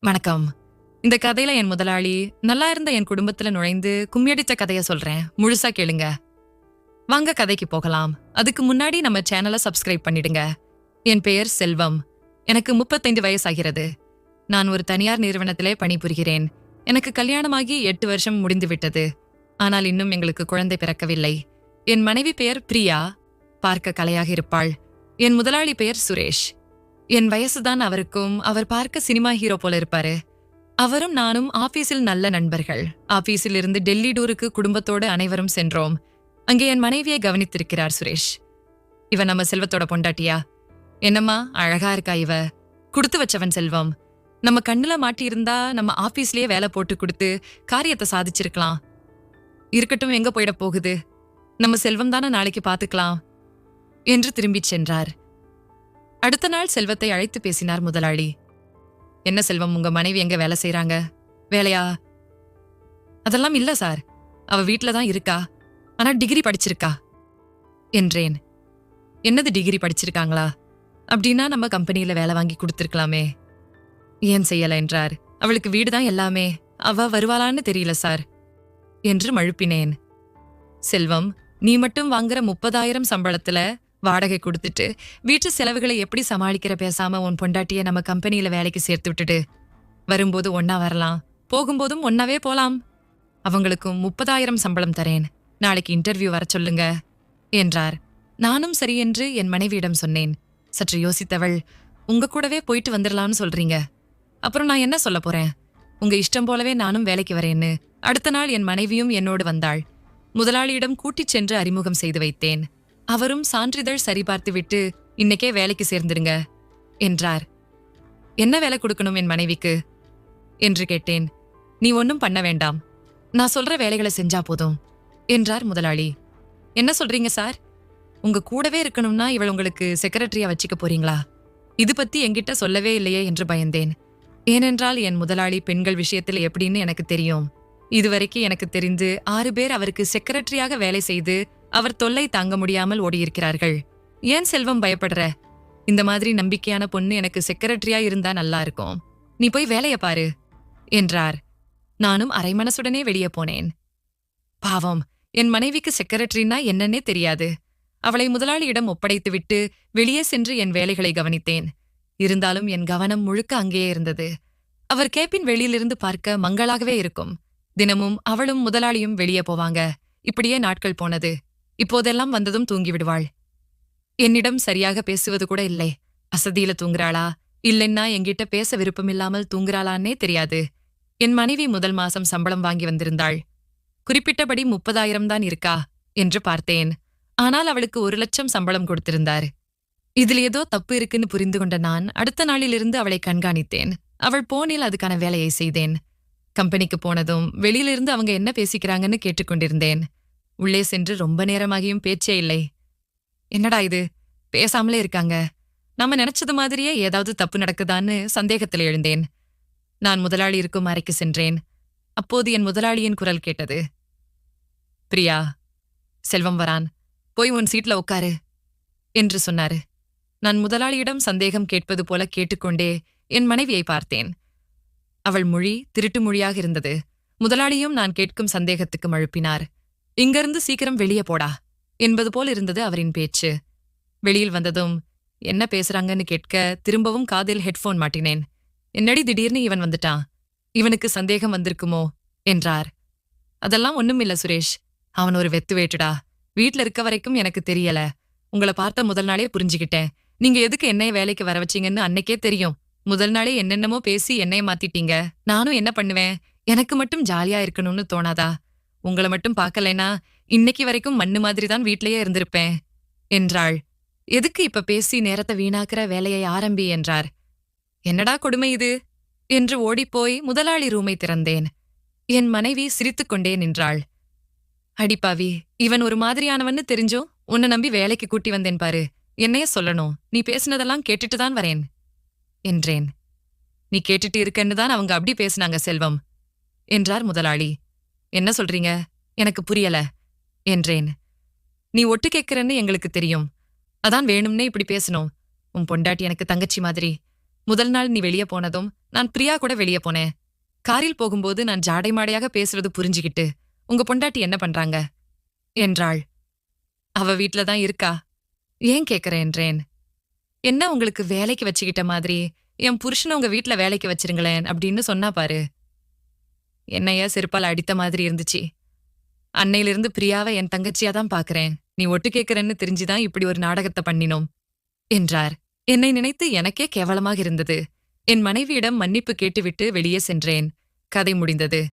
வணக்கம். இந்த கதையில என் முதலாளி நல்லா இருந்த என் குடும்பத்துல நுழைந்து கும்மியடிச்ச கதைய சொல்றேன். முழுசா கேளுங்க. வாங்க கதைக்கு போகலாம். அதுக்கு முன்னாடி நம்ம சேனலை சப்ஸ்கிரைப் பண்ணிடுங்க. என் பெயர் செல்வம். எனக்கு முப்பத்தைந்து வயசாகிறது. நான் ஒரு தனியார் நிறுவனத்திலே பணிபுரிகிறேன். எனக்கு கல்யாணமாகி எட்டு வருஷம் முடிந்து விட்டது ஆனால் இன்னும் எங்களுக்கு குழந்தை பிறக்கவில்லை. என் மனைவி பெயர் பிரியா. பார்க்க கலையாக இருப்பாள். என் முதலாளி பெயர் சுரேஷ். என் வயசுதான் அவருக்கும். அவர் பார்க்க சினிமா ஹீரோ போல இருப்பாரு. அவரும் நானும் ஆபீஸில் நல்ல நண்பர்கள். ஆபீஸில் இருந்து டெல்லி டூருக்கு குடும்பத்தோடு அனைவரும் சென்றோம். அங்கே என் மனைவியை கவனித்திருக்கிறார் சுரேஷ். இவ நம்ம செல்வத்தோட பொண்டாட்டியா? என்னம்மா அழகா இருக்கா இவ? கொடுத்து வச்சவன் செல்வம். நம்ம கண்ணுல மாட்டியிருந்தா நம்ம ஆபீஸ்லயே வேலை போட்டு கொடுத்து காரியத்தை சாதிச்சிருக்கலாம். இருக்கட்டும் எங்க போயிட போகுது? நம்ம செல்வம் தானே நாளைக்கு பாத்துக்கலாம்? என்று திரும்பிச் சென்றார். அடுத்த நாள் செல்வத்தை அழைத்து பேசினார் முதலாளி. என்ன செல்வம் உங்க மனைவி எங்க வேலை செய்யறாங்க வேலையா? அதெல்லாம் இல்ல சார். அவ வீட்ல தான் இருக்கா. ஆனா டிகிரி படிச்சிருக்கா. என்றேன். என்னது டிகிரி படிச்சிருக்காங்களா? அப்படின்னா நம்ம கம்பெனியில வேலை வாங்கி கொடுத்துருக்கலாமே. ஏன் செய்யல? என்றார். அவளுக்கு வீடு தான் எல்லாமே. அவ வருவாளான்னு தெரியல சார். என்று மழுப்பினேன். செல்வம் நீ மட்டும் வாங்குற முப்பதாயிரம் சம்பளத்துல வாடகை கொடுத்துட்டு வீட்டு செலவுகளை எப்படி சமாளிக்கிற பேசாம உன் பொண்டாட்டிய நம்ம கம்பெனியில வேலைக்கு சேர்த்து விட்டுட்டு வரும்போது ஒன்னா வரலாம் போகும்போதும் ஒன்னாவே போலாம். அவங்களுக்கும் முப்பதாயிரம் சம்பளம் தரேன். நாளைக்கு இன்டர்வியூ வர சொல்லுங்க என்றார். நானும் சரி என்று என் மனைவியிடம் சொன்னேன். சற்று யோசித்தவள் உங்க கூடவே போயிட்டு வந்துடலாம்னு சொல்றீங்க. அப்புறம் நான் என்ன சொல்ல போறேன்? உங்க இஷ்டம் போலவே நானும் வேலைக்கு வரேன்னு. அடுத்த நாள் என் மனைவியும் என்னோடு வந்தாள். முதலாளியிடம் கூட்டிச் சென்று அறிமுகம் செய்து வைத்தேன். அவரும் சான்றிதழ் சரிபார்த்துவிட்டு இன்னைக்கே வேலைக்கு சேர்ந்துருங்க என்றார். என்ன வேலை கொடுக்கணும் என் மனைவிக்கு? என்று கேட்டேன். நீ ஒன்னும் பண்ண வேண்டாம். நான் சொல்ற வேலைகளை செஞ்சா போதும் என்றார் முதலாளி. என்ன சொல்றீங்க சார்? உங்க கூடவே இருக்கணும்னா இவள் உங்களுக்கு செக்ரட்டரியா வச்சுக்க போறீங்களா? இது பத்தி என்கிட்ட சொல்லவே இல்லையே என்று பயந்தேன். ஏனென்றால் என் முதலாளி பெண்கள் விஷயத்தில் எப்படின்னு எனக்கு தெரியும். இதுவரைக்கும் எனக்கு தெரிந்து ஆறு பேர் அவருக்கு செக்ரட்டரியாக வேலை செய்து அவர் தொல்லை தாங்க முடியாமல் ஓடியிருக்கிறார்கள். ஏன் செல்வம் பயப்படுற? இந்த மாதிரி நம்பிக்கையான பொண்ணு எனக்கு செக்ரட்டரியா இருந்தா நல்லா இருக்கும். நீ போய் வேலைய பாரு என்றார். நானும் அரை மனசுடனே வெளியே போனேன். பாவம் என் மனைவிக்கு செக்ரட்டரினா என்னன்னே தெரியாது. அவளை முதலாளியிடம் ஒப்படைத்துவிட்டு வெளியே சென்று என் வேலைகளை கவனித்தேன். இருந்தாலும் என் கவனம் முழுக்க அங்கேயே இருந்தது. அவர் கேப்பின் வெளியிலிருந்து பார்க்க மங்களாகவே இருக்கும். தினமும் அவளும் முதலாளியும் வெளியே போவாங்க. இப்படியே நாட்கள் போனது. இப்போதெல்லாம் வந்ததும் தூங்கிவிடுவாள் என்னிடம் சரியாக பேசுவது கூட இல்லை. அசதியில தூங்குறாளா? இல்லைன்னா என்கிட்ட பேச விருப்பமில்லாமல் தூங்குறாளான்னே தெரியாது. என் மனைவி முதல் மாசம் சம்பளம் வாங்கி வந்திருந்தாள். குறிப்பிட்டபடி முப்பதாயிரம் தான் இருக்கா? என்று பார்த்தேன். ஆனால் அவளுக்கு ஒரு லட்சம் சம்பளம் கொடுத்திருந்தார். இதில் ஏதோ தப்பு இருக்குன்னு புரிந்து கொண்ட நான் அடுத்த நாளிலிருந்து அவளை கண்காணித்தேன். அவள் போனில் அதுக்கான வேலையை செய்தேன். கம்பெனிக்கு போனதும் வெளியிலிருந்து அவங்க என்ன பேசிக்கிறாங்கன்னு கேட்டுக்கொண்டிருந்தேன். உள்ளே சென்று ரொம்ப நேரமாகியும் பேச்சே இல்லை. என்னடா இது? பேசாமலே இருக்காங்க. நம்ம நினைச்சது மாதிரியே ஏதாவது தப்பு நடக்குதான்னு சந்தேகத்தில் எழுந்தேன். நான் முதலாளி இருக்கும் அறைக்கு சென்றேன். அப்போது என் முதலாளியின் குரல் கேட்டது. பிரியா செல்வம் வரான். போய் உன் சீட்ல உட்காரு என்று சொன்னாரு. நான் முதலாளியிடம் சந்தேகம் கேட்பது போல கேட்டுக்கொண்டே என் மனைவியை பார்த்தேன். அவள் மொழி திருட்டு மொழியாக இருந்தது. முதலாளியும் நான் கேட்கும் சந்தேகத்துக்கு மழுப்பினார் இங்கிருந்து சீக்கிரம் வெளியே போடா. என்பது போல் இருந்தது அவரின் பேச்சு. வெளியில் வந்ததும் என்ன பேசுறாங்கன்னு கேட்க திரும்பவும் காதில் ஹெட்போன் மாட்டினேன். என்னடி திடீர்னு இவன் வந்துட்டான்? இவனுக்கு சந்தேகம் வந்திருக்குமோ? என்றார். அதெல்லாம் ஒண்ணுமில்ல சுரேஷ். அவன் ஒரு வெத்து வேட்டுடா. வீட்ல இருக்க வரைக்கும் எனக்கு தெரியல. உங்கள பார்த்த முதல் நாளே புரிஞ்சுக்கிட்டேன். நீங்க எதுக்கு என்னைய வேலைக்கு வர வச்சீங்கன்னு அன்னைக்கே தெரியும். முதல் நாளே என்னென்னமோ பேசி என்னைய மாத்திட்டீங்க. நானும் என்ன பண்ணுவேன்? எனக்கு மட்டும் ஜாலியா இருக்கணும்னு தோணாதா? உங்களை மட்டும் பார்க்கலைனா இன்னைக்கு வரைக்கும் மண்ணு மாதிரி தான் வீட்லயே இருந்திருப்பேன் என்றாள். எதுக்கு இப்ப பேசி நேரத்தை வீணாக்குற வேலையை ஆரம்பி? என்றார். என்னடா கொடுமை இது? என்று ஓடிப்போய் முதலாளி ரூமை திறந்தேன். என் மனைவி சிரித்துக்கொண்டே நின்றாள். அடிப்பாவி இவன் ஒரு மாதிரியானவன்னு தெரிஞ்சோ? உன்னை நம்பி வேலைக்கு கூட்டி வந்தேன் பாரு. என்னைய சொல்லணும். நீ பேசினதெல்லாம் கேட்டுட்டு தான் வரேன் என்றேன். நீ கேட்டுட்டு இருக்கன்னு தான் அவங்க அப்படி பேசினாங்க செல்வம் என்றார் முதலாளி. என்ன சொல்றீங்க? எனக்கு புரியல என்றேன். நீ ஒட்டு கேட்கிறன்னு எங்களுக்கு தெரியும். அதான் வேணும்னே இப்படி பேசணும். உன் பொண்டாட்டி எனக்கு தங்கச்சி மாதிரி. முதல் நாள் நீ வெளியே போனதும் நான் பிரியா கூட வெளியே போனேன். காரில் போகும்போது நான் ஜாடை மாடையாக பேசுறது புரிஞ்சுக்கிட்டு உங்க பொண்டாட்டி என்ன பண்றாங்க? என்றாள். அவ வீட்ல தான் இருக்கா? ஏன் கேக்குறேன் என்றேன். என்ன உங்களுக்கு வேலைக்கு வச்சுக்கிட்ட மாதிரி? என் புருஷனை உங்க வீட்ல வேலைக்கு வச்சிருங்களேன் அப்படின்னு சொன்னா பாரு. என்னையா செருப்பால் அடித்த மாதிரி இருந்துச்சு. அன்னையிலிருந்து பிரியாவை என் தங்கச்சியா தான் பாக்குறேன். நீ ஒட்டு கேட்கிறன்னு தெரிஞ்சுதான் இப்படி ஒரு நாடகத்தை பண்ணினோம் என்றார். என்னை நினைத்து எனக்கே கேவலமாக இருந்தது. என் மனைவியிடம் மன்னிப்பு கேட்டுவிட்டு வெளியே சென்றேன். கதை முடிந்தது.